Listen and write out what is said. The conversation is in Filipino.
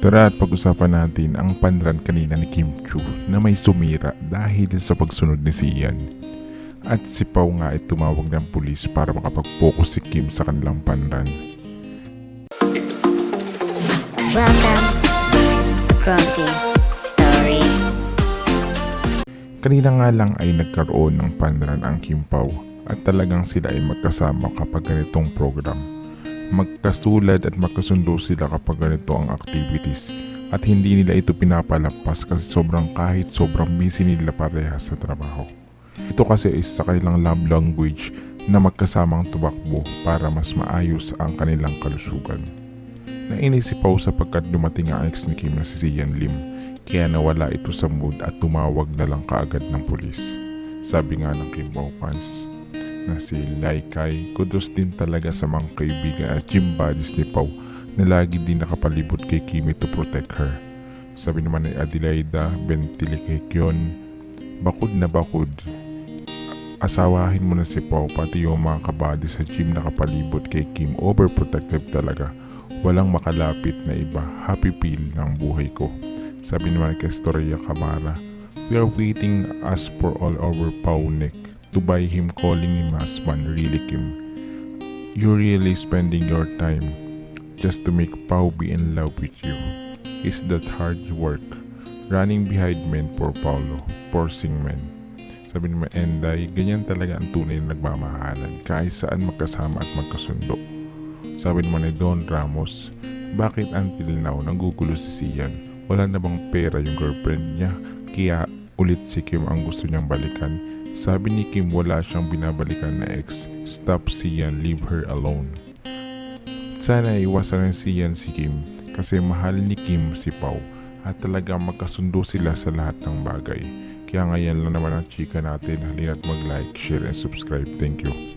Tara at pag-usapan natin ang panran kanina ni Kim Chu na may sumira dahil sa pagsunod ni Sian. At si Pao nga ay tumawag ng pulis para makapag-focus si Kim sa kanilang panran. Welcome, Grumsy Story. Kanina nga lang ay nagkaroon ng panran ang Kim Pao at talagang sila ay magkasama kapag ganitong program. Magkasulad at magkasundo sila kapag ganito ang activities at hindi nila ito pinapalagpas kasi sobrang kahit sobrang busy nila parehas sa trabaho. Ito kasi is sa kanilang love language na magkasamang tumakbo para mas maayos ang kanilang kalusugan. Nainis si Pao sapagkat dumating ang ex ni Kim na si Sian Lim kaya nawala ito sa mood at tumawag na lang kaagad ng pulis. Sabi nga ng Kim Pao fans na si Lai Kai, kudos din talaga sa mga kaibigan at gym buddies ni Pao na lagi din nakapalibot kay Kimi to protect her. Sabi naman ni Adelaida Bentilikekyon, bakod na bakod, asawahin mo na si Pao pati yung mga kabady sa gym nakapalibot kay Kim overprotective talaga. Walang makalapit na iba. Happy feel ng buhay ko. Sabi naman kay Storia Camara, We are waiting as for all our Pao Nick to buy him calling him husband really Kim. You're really spending your time just to make Pao be in love with you. Is that hard work? Running behind men for Paulo, forcing men. Sabi ni Enday, ganyan talaga ang tunay na nagmamahalan kahit saan magkasama at magkasundo. Sabi naman ni Don Ramos, bakit until now nanggugulo si Sian? Wala na bang pera yung girlfriend niya? Kaya ulit si Kim ang gusto niyang balikan. Sabi ni Kim wala siyang binabalikan na ex. Stop Sian, leave her alone. Sana iwasan ng Sian si Kim kasi mahal ni Kim si Pau at talagang magkasundo sila sa lahat ng bagay. Kaya ngayon lang naman ang chika natin. Halina't mag-like, share, and subscribe. Thank you.